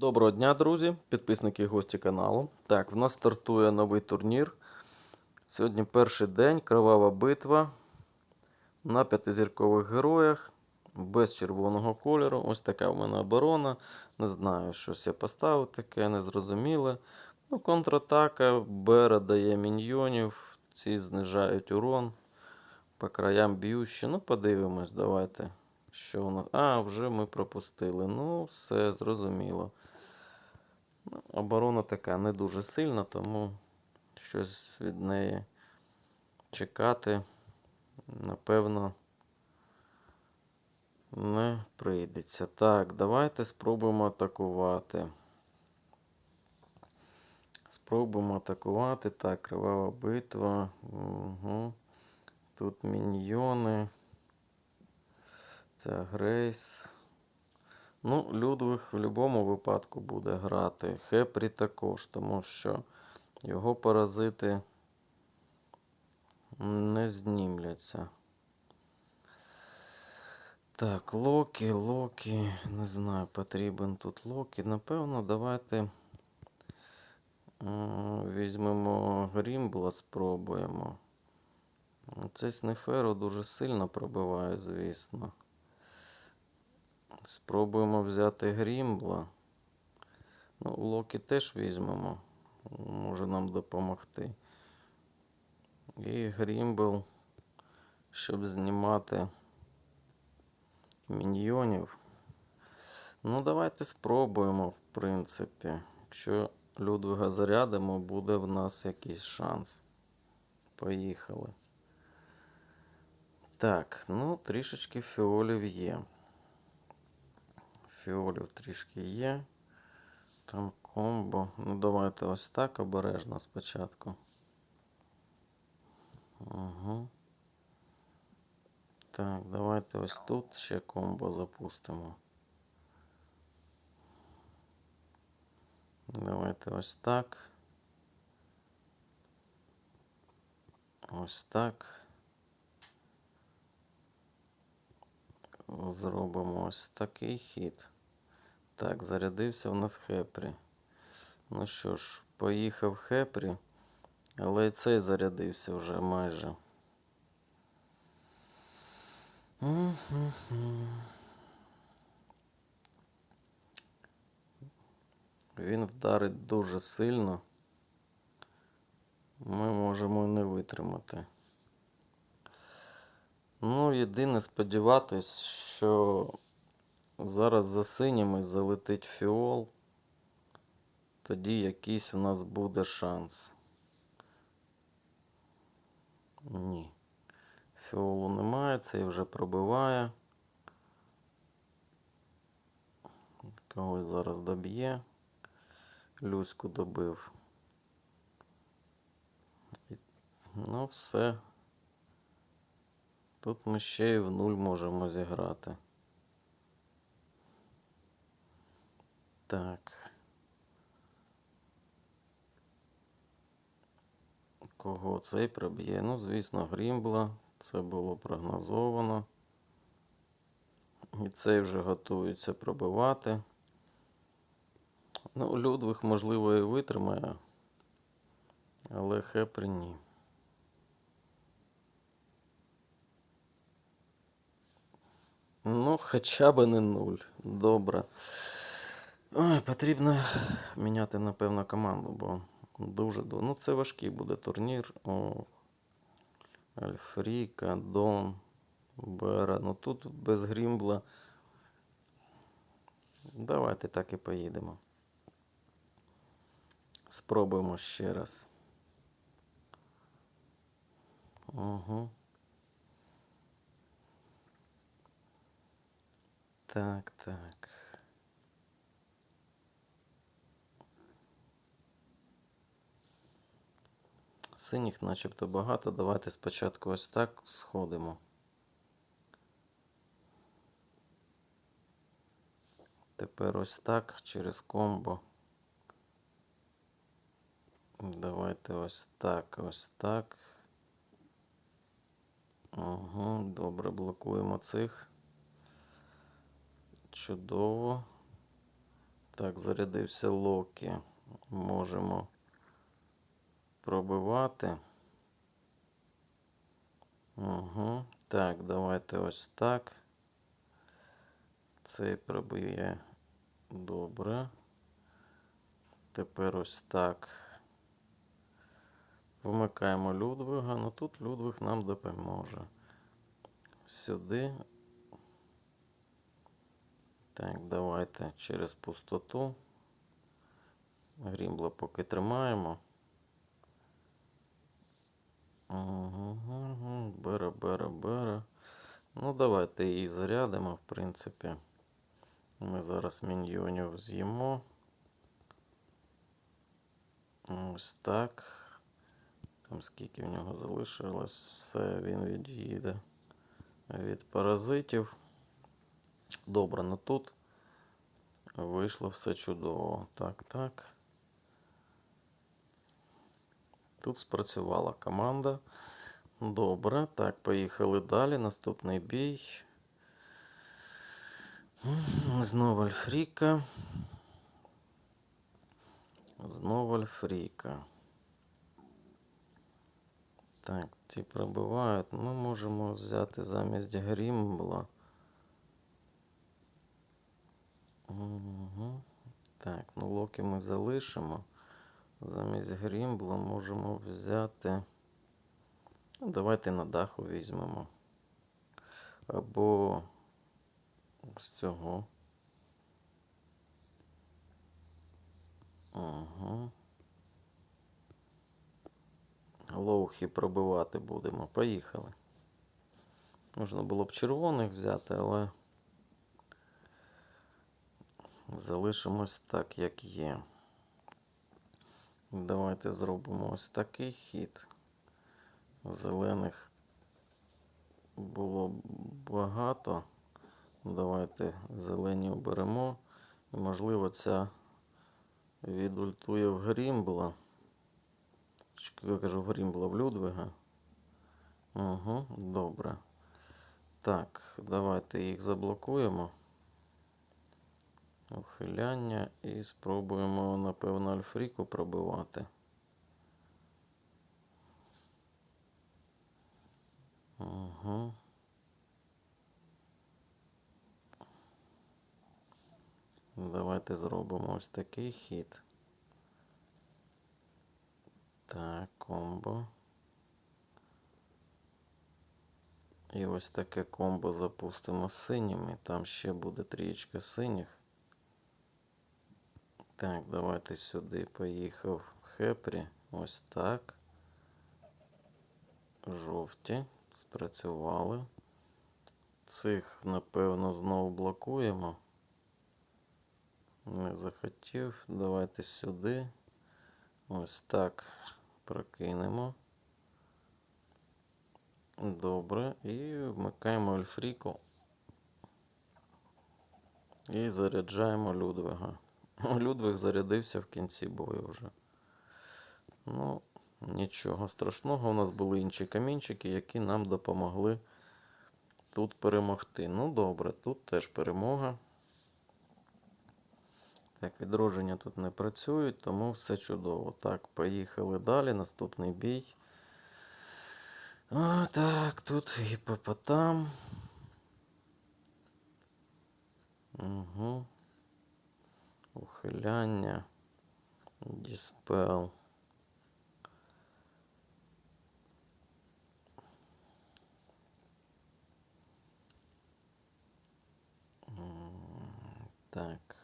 Доброго дня, друзі, підписники і гості каналу. Так, в нас стартує новий турнір. Сьогодні перший день, кривава битва на п'ятизіркових героях без червоного кольору. Ось така в мене оборона. Не знаю, щось я поставив таке, незрозуміле. Ну, контратака, Бера дає міньйонів, ці знижають урон. По краям б'ющі. Ну, подивимось, давайте. Що у нас? А, вже ми пропустили. Ну, все зрозуміло. Оборона така не дуже сильна, тому щось від неї чекати, напевно, не прийдеться. Так, давайте спробуємо атакувати. Спробуємо атакувати. Так, кривава битва. Угу. Тут міньйони. Це Грейс. Ну, Людвиг в будь-якому випадку буде грати. Хепрі також, тому що його паразити не знімляться. Так, Локі, Локі. Не знаю, потрібен тут Локі. Напевно, давайте візьмемо Грімбла, спробуємо. Цей Снеферо дуже сильно пробиває, звісно. Спробуємо взяти Грімбла. Ну, Локі теж візьмемо. Може нам допомогти. І Грімбл, щоб знімати міньйонів. Ну, давайте спробуємо, в принципі. Якщо Людвига зарядимо, буде в нас якийсь шанс. Поїхали. Так, ну, трішечки фіолів є. Фіолів трішки є. Там комбо. Ну, давайте ось так обережно спочатку. Угу. Так, давайте ось тут ще комбо запустимо. Давайте ось так. Ось так. Зробимо ось такий хід. Так, зарядився у нас Хепрі. Ну що ж, поїхав Хепрі, але і цей зарядився вже майже. Він вдарить дуже сильно. Ми можемо не витримати. Ну, єдине сподіватись, що зараз за синіми залетить фіол. Тоді якийсь у нас буде шанс. Ні. Фіолу немає, цей вже пробиває. Когось зараз доб'є. Люську добив. Ну, все. Тут ми ще й в нуль можемо зіграти. Так. Кого цей проб'є? Ну, звісно, Грімбла. Це було прогнозовано. І цей вже готується пробивати. Ну, Людвиг, можливо, і витримає, але Хепрі ні. Ну, хоча б не нуль. Добре. Ой, потрібно міняти, напевно, команду, бо дуже ду- Ну, це важкий буде турнір. О, Альфріка, Дон, Бера. Ну тут без Грімбла. Давайте так і поїдемо. Спробуємо ще раз. Угу. Так, так. Синіх начебто багато. Давайте спочатку ось так сходимо. Тепер ось так через комбо. Давайте ось так, ось так. Угу, добре, блокуємо цих. Чудово. Так, зарядився Локі. Можемо пробивати. Угу. Так, давайте ось так. Цей пробиє добре. Тепер ось так. Вмикаємо Людвига. Ну тут Людвиг нам допоможе. Сюди. Так, давайте через пустоту. Грімбла поки тримаємо. Бере, бере, бере. Ну, давайте її зарядимо, в принципі. Ми зараз міньйонів з'їмо. Ось так. Там скільки в нього залишилось, все, він від'їде від паразитів. Добре, ну тут вийшло все чудово. Так, так. Тут спрацювала команда. Добре. Так, поїхали далі. Наступний бій. Знову Альфріка. Знову Альфріка. Так, ті пробивають. Ми можемо взяти замість Грімбла. Угу. Так, ну локи ми залишимо. Замість Грімбла можемо взяти. Ну, давайте на даху візьмемо. Або з цього. Угу. Лоухи пробивати будемо. Поїхали. Можна було б червоних взяти, але залишимось так, як є. Давайте зробимо ось такий хід. Зелених було багато. Давайте зелені оберемо. І, можливо, ця відультує в Грімбла. Я кажу, в Грімбла в Людвига. Угу, добре. Так, давайте їх заблокуємо. Ухиляння і спробуємо, напевно, Альфріку пробивати. Угу. Давайте зробимо ось такий хід. Так, комбо. І ось таке комбо запустимо з синіми. Там ще буде трієчка синіх. Так, давайте сюди поїхав Хепрі. Ось так. Жовті. Спрацювали. Цих, напевно, знову блокуємо. Не захотів. Давайте сюди. Ось так прокинемо. Добре. І вмикаємо Альфріку. І заряджаємо Людвига. Людвиг зарядився в кінці бою вже. Ну, нічого страшного. У нас були інші камінчики, які нам допомогли тут перемогти. Ну, добре, тут теж перемога. Так, відродження тут не працюють, тому все чудово. Так, поїхали далі. Наступний бій. О, так, тут гіпопотам. Угу. Ухиляння. Діспел. Так.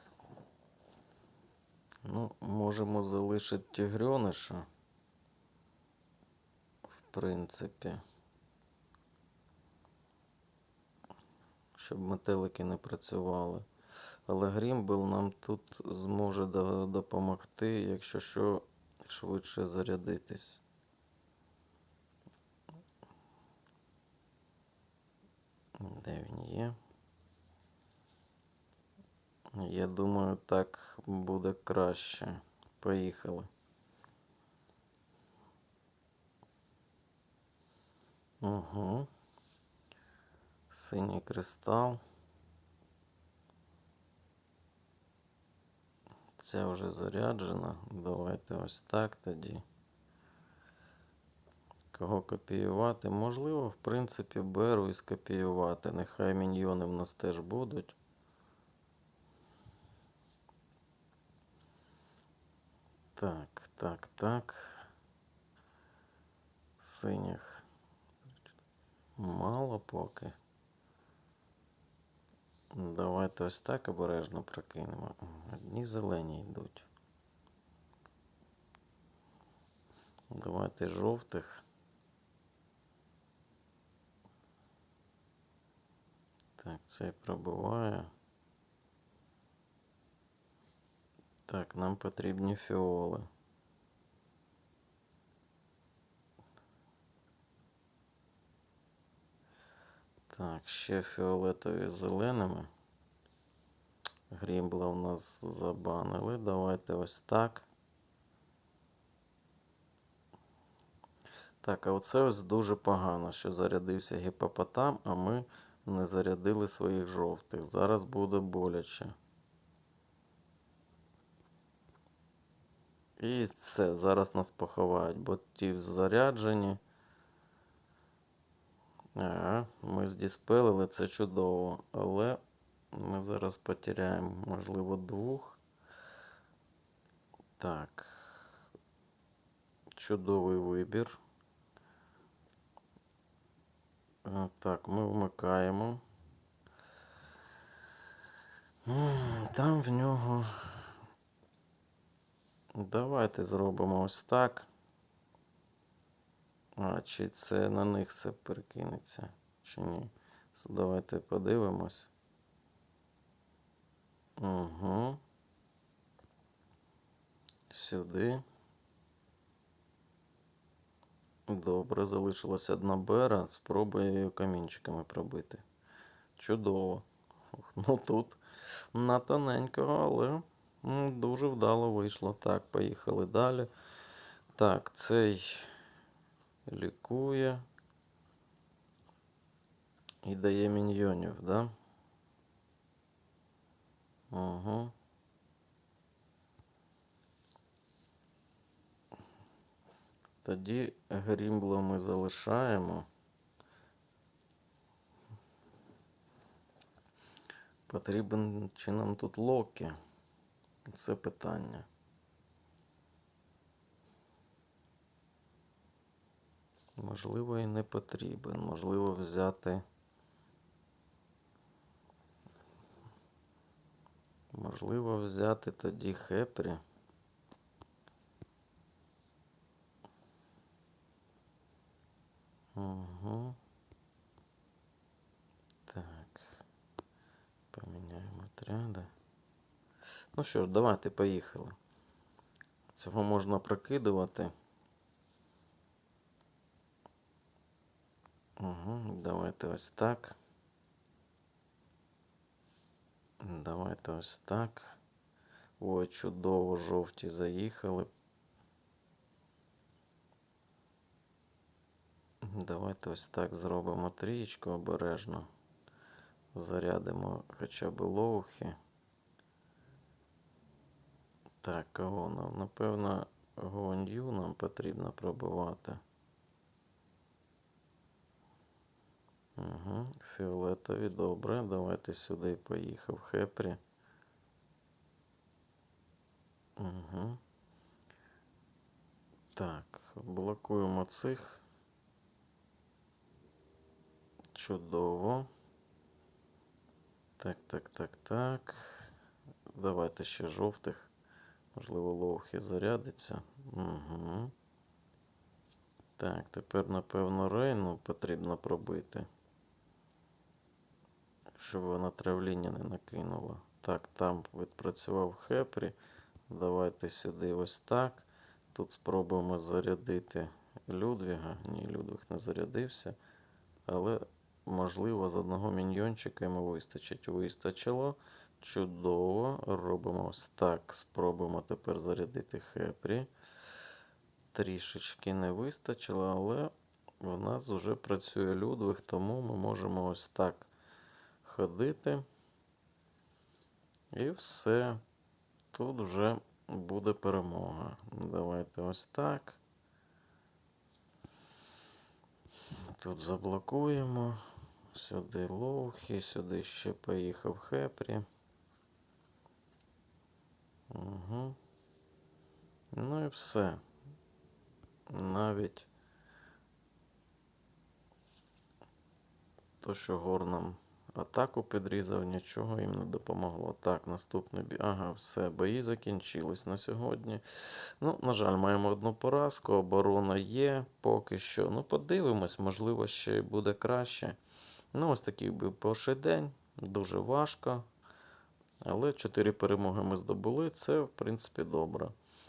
Ну, можемо залишити тігрьониша. В принципі. Щоб метелики не працювали. Але Грімбл нам тут зможе допомогти, якщо що, швидше зарядитись. Де він є? Я думаю, так буде краще. Поїхали. Угу. Синій кристал. Ця вже заряджена. Давайте ось так тоді. Кого копіювати? Можливо, в принципі, беру і скопіювати. Нехай міньйони в нас теж будуть. Так, так, так. Синіх. Мало поки. Давайте ось так обережно прокинемо. Одні зелені йдуть. Давайте жовтих. Так, цей пробиває. Так, нам потрібні фіоли. Так, ще фіолетові зеленими. Грімбла у нас забанили. Давайте ось так. Так, а оце ось дуже погано, що зарядився гіпопотам, а ми не зарядили своїх жовтих. Зараз буде боляче. І все, зараз нас поховають, бо ті заряджені. Ага, ми здіспелили, це чудово, але ми зараз потеряємо, можливо, двох. Так. Чудовий вибір. Так, ми вмикаємо. Там в нього. Давайте зробимо ось так. А, чи це на них все перекинеться, чи ні? Давайте подивимось. Угу. Сюди. Добре, залишилась одна бера. Спробую її камінчиками пробити. Чудово. Ну тут на тоненького, але дуже вдало вийшло. Так, поїхали далі. Так, цей лікує. І дає міньйонів, да? Угу. Тоді грімбло ми залишаємо. Потрібен чи нам тут локі? Це питання. Можливо, і не потрібен. Можливо, взяти. Можливо, взяти тоді хепрі. Угу. Так. Поміняємо отряди. Ну що ж, давайте поїхали. Цього можна прокидувати. Угу, давайте ось так. Давайте ось так. Ой, чудово, жовті заїхали. Давайте ось так зробимо трієчку обережно. Зарядимо хоча б лоухи. Так, кого нам? Напевно, гонью нам потрібно пробивати. Угу. Фіолетові, добре. Давайте сюди поїхав Хепрі. Угу. Так, блокуємо цих. Чудово. Так, так, так, так. Давайте ще жовтих. Можливо, лоухи зарядиться. Угу. Так, тепер, напевно, Рейну потрібно пробити. Щоб вона травління не накинула. Так, там відпрацював Хепрі. Давайте сюди ось так. Тут спробуємо зарядити Людвіга. Ні, Людвіг не зарядився. Але, можливо, з одного міньйончика йому вистачить. Вистачило. Чудово. Робимо ось так. Спробуємо тепер зарядити Хепрі. Трішечки не вистачило, але у нас вже працює Людвиг, тому ми можемо ось так ходити. І все. тут вже буде перемога. Давайте ось так. Тут заблокуємо. Сюди лоухи, сюди ще поїхав Хепрі. Угу. Ну і все. Навіть то, що Гор нам атаку підрізав, нічого їм не допомогло. Так, наступний бій. Ага, все, бої закінчились на сьогодні. Ну, на жаль, маємо одну поразку. Оборона є поки що. Ну, подивимось, можливо, ще буде краще. Ну, ось такий був перший день. Дуже важко. Але 4 перемоги ми здобули. Це, в принципі, добре.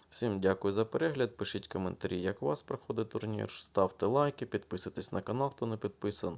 Всім дякую за перегляд. Пишіть коментарі, як у вас проходить турнір. Ставте лайки, підписуйтесь на канал, хто не підписан.